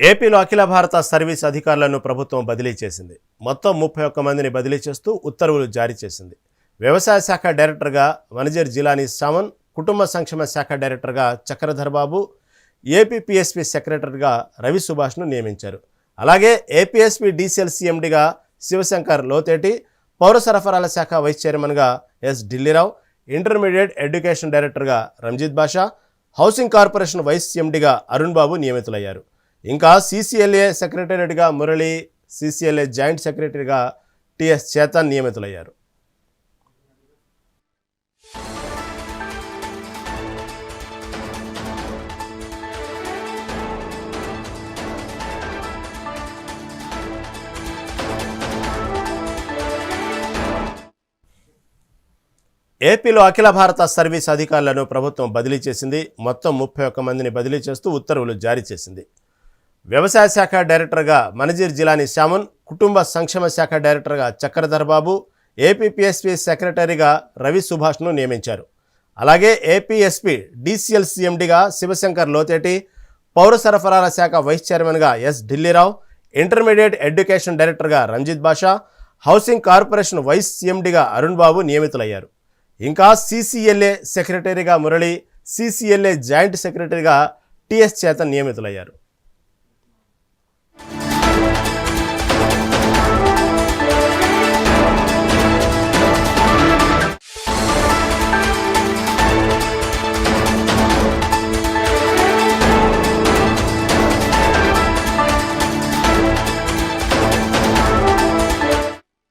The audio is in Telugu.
ఏపీలో అఖిల భారత సర్వీస్ అధికారులను ప్రభుత్వం బదిలీ చేసింది. మొత్తం ముప్పై ఒక్క మందిని బదిలీ చేస్తూ ఉత్తర్వులు జారీ చేసింది. వ్యవసాయ శాఖ డైరెక్టర్గా వనజర్ జిలానీ సామన్ కుటుంబ సంక్షేమ శాఖ డైరెక్టర్గా చక్రధర్ బాబు ఏపీపీఎస్పీ సెక్రటరీగా రవి సుభాష్ను నియమించారు. అలాగే ఏపీఎస్పీ డీసీఎల్ సీఎండిగా శివశంకర్ లోతేటి పౌర సరఫరాల శాఖ వైస్ చైర్మన్గా ఎస్ ఢిల్లీరావు ఇంటర్మీడియట్ ఎడ్యుకేషన్ డైరెక్టర్గా Ranjith Basha housing corporation vice సీఎండిగా Arun Babu నియమితులయ్యారు. ఇంకా సీసీఎల్ఏ సెక్రటేరియట్గా మురళి సీసీఎల్ఏ జాయింట్ సెక్రటరీగా టిఎస్ చేతన్ నియమితులయ్యారు. ఏపీలో అఖిల భారత సర్వీస్ అధికారులను ప్రభుత్వం బదిలీ చేసింది. మొత్తం ముప్పై ఒక్క మందిని బదిలీ చేస్తూ ఉత్తర్వులు జారీ చేసింది. వ్యవసాయ శాఖ డైరెక్టర్గా మనజీర్ జిలాని శ్యామన్ కుటుంబ సంక్షేమ శాఖ డైరెక్టర్గా చక్రధరబాబు ఏపీపీఎస్పీ సెక్రటరీగా రవి సుభాష్ను నియమించారు. అలాగే ఏపీఎస్పీ డీసీఎల్ సీఎండిగా శివశంకర్ లోతేటి పౌర సరఫరాల శాఖ వైస్ చైర్మన్గా ఎస్ ఢిల్లీరావు ఇంటర్మీడియట్ ఎడ్యుకేషన్ డైరెక్టర్గా Ranjith Basha housing corporation vice సీఎండిగా Arun Babu నియమితులయ్యారు. ఇంకా సీసీఎల్ఏ సెక్రటరీగా మురళి సీసీఎల్ఏ జాయింట్ సెక్రటరీగా టిఎస్ చేత నియమితులయ్యారు.